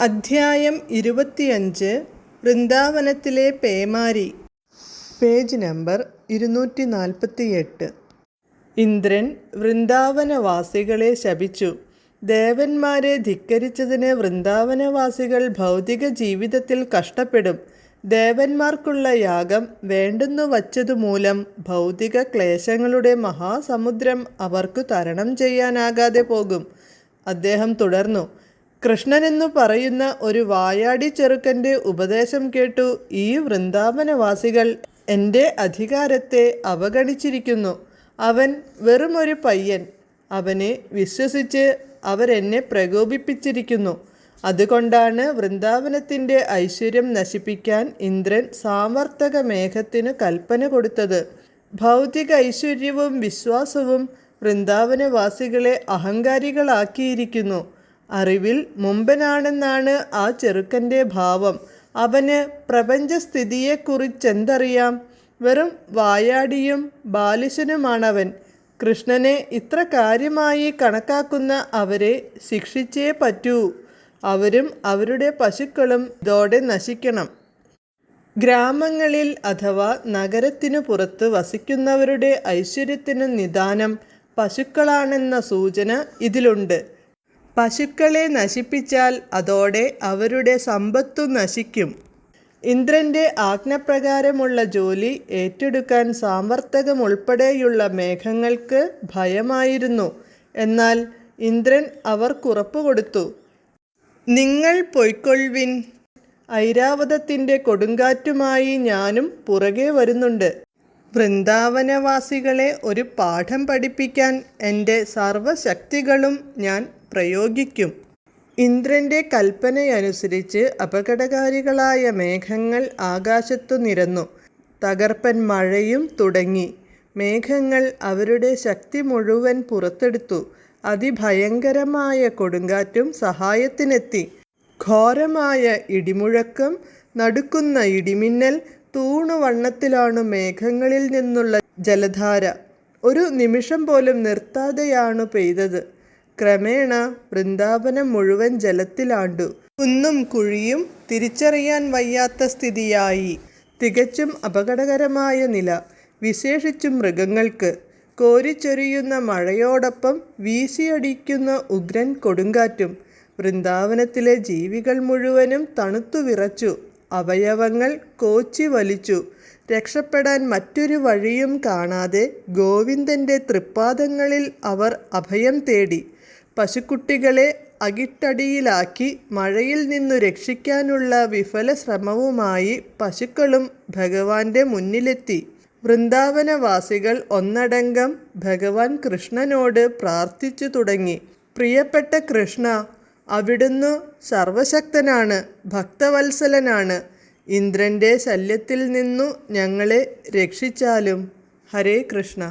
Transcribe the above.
അധ്യായം ഇരുപത്തിയഞ്ച് വൃന്ദാവനത്തിലെ പേമാരി. Page number ഇരുന്നൂറ്റി നാൽപ്പത്തിയെട്ട് ഇന്ദ്രൻ വൃന്ദാവനവാസികളെ ശപിച്ചു. ദേവന്മാരെ ധിക്കരിച്ചതിന് വൃന്ദാവനവാസികൾ ഭൗതിക ജീവിതത്തിൽ കഷ്ടപ്പെടും. ദേവന്മാർക്കുള്ള യാഗം വേണ്ടെന്നു വച്ചതുമൂലം ഭൗതിക ക്ലേശങ്ങളുടെ മഹാസമുദ്രം അവർക്ക് തരണം ചെയ്യാനാകാതെ പോകും. അദ്ദേഹം തുടർന്നു കൃഷ്ണനെന്നു പറയുന്ന ഒരു വായാടി ചെറുക്കന്റെ ഉപദേശം കേട്ടു ഈ വൃന്ദാവനവാസികൾ. എന്റെ അധികാരത്തെ അവഗണിച്ചിരിക്കുന്നു. അവൻ വെറുമൊരു പയ്യൻ. അവനെ വിശ്വസിച്ച് അവരെന്നെ പ്രകോപിപ്പിച്ചിരിക്കുന്നു. അതുകൊണ്ടാണ് വൃന്ദാവനത്തിന്റെ ഐശ്വര്യം നശിപ്പിക്കാൻ ഇന്ദ്രൻ സാമർത്ഥക മേഘത്തിന് കൽപ്പന കൊടുത്തത്. ഭൗതിക ഐശ്വര്യവും വിശ്വാസവും വൃന്ദാവനവാസികളെ അഹങ്കാരികളാക്കിയിരിക്കുന്നു. അറിവിൽ മുമ്പനാണെന്നാണ് ആ ചെറുക്കന്റെ ഭാവം. അവന് പ്രപഞ്ചസ്ഥിതിയെക്കുറിച്ചെന്തറിയാം? വെറും വായാടിയും ബാലിശനുമാണവൻ. കൃഷ്ണനെ ഇത്ര കാര്യമായി കണക്കാക്കുന്ന അവരെ ശിക്ഷിച്ചേ പറ്റൂ. അവരും അവരുടെ പശുക്കളും ഇതോടെ നശിക്കണം. ഗ്രാമങ്ങളിൽ അഥവാ നഗരത്തിനു പുറത്ത് വസിക്കുന്നവരുടെ ഐശ്വര്യത്തിന് നിദാനം പശുക്കളാണെന്ന സൂചന ഇതിലുണ്ട്. പശുക്കളെ നശിപ്പിച്ചാൽ അതോടെ അവരുടെ സമ്പത്തു നശിക്കും. ഇന്ദ്രന്റെ ആജ്ഞപ്രകാരമുള്ള ജോലി ഏറ്റെടുക്കാൻ സാമർത്ഥകമുൾപ്പെടെയുള്ള മേഘങ്ങൾക്ക് ഭയമായിരുന്നു. എന്നാൽ ഇന്ദ്രൻ അവർക്കുറപ്പ് കൊടുത്തു. നിങ്ങൾ പൊയ്ക്കൊള്ളിൻ ഐരാവതത്തിന്റെ കൊടുങ്കാറ്റുമായി ഞാനും പുറകെ വരുന്നുണ്ട്. വൃന്ദാവനവാസികളെ ഒരു പാഠം പഠിപ്പിക്കാൻ എന്റെ സർവശക്തികളും ഞാൻ പ്രയോഗിക്കും. ഇന്ദ്രന്റെ കൽപ്പനയനുസരിച്ച് അപകടകാരികളായ മേഘങ്ങൾ ആകാശത്തു നിരന്നു. തകർപ്പൻ മഴയും തുടങ്ങി. മേഘങ്ങൾ അവരുടെ ശക്തി മുഴുവൻ പുറത്തെടുത്തു. അതിഭയങ്കരമായ കൊടുങ്കാറ്റും സഹായത്തിനെത്തി. ഘോരമായ ഇടിമുഴക്കം നടുക്കുന്ന ഇടിമിന്നൽ തൂണുവണ്ണത്തിലാണ് മേഘങ്ങളിൽ നിന്നുള്ള ജലധാര. ഒരു നിമിഷം പോലും നിർത്താതെയാണ് പെയ്തത്. ക്രമേണ വൃന്ദാവനം മുഴുവൻ ജലത്തിലാണ്ടു. കുന്നും കുഴിയും തിരിച്ചറിയാൻ വയ്യാത്ത സ്ഥിതിയായി. തികച്ചും അപകടകരമായ നില. വിശേഷിച്ചും മൃഗങ്ങൾക്ക്. കോരിച്ചൊരിയുന്ന മഴയോടൊപ്പം വീശിയടിക്കുന്ന ഉഗ്രൻ കൊടുങ്കാറ്റും. വൃന്ദാവനത്തിലെ ജീവികൾ മുഴുവനും തണുത്തു വിറച്ചു അവയവങ്ങൾ കോച്ചി വലിച്ചു. രക്ഷപ്പെടാൻ മറ്റൊരു വഴിയും കാണാതെ ഗോവിന്ദന്റെ തൃപ്പാദങ്ങളിൽ അവർ അഭയം തേടി. പശുക്കുട്ടികളെ അകിട്ടടിയിലാക്കി മഴയിൽ നിന്നു രക്ഷിക്കാനുള്ള വിഫല ശ്രമവുമായി പശുക്കളും ഭഗവാന്റെ മുന്നിലെത്തി. വൃന്ദാവനവാസികൾ ഒന്നടങ്കം ഭഗവാൻ കൃഷ്ണനോട് പ്രാർത്ഥിച്ചു തുടങ്ങി. പ്രിയപ്പെട്ട കൃഷ്ണ അവിടുന്ന് സർവശക്തനാണ് ഭക്തവത്സലനാണ്. ഇന്ദ്രന്റെ ശല്യത്തിൽ നിന്നു ഞങ്ങളെ രക്ഷിച്ചാലും. ഹരേ കൃഷ്ണ.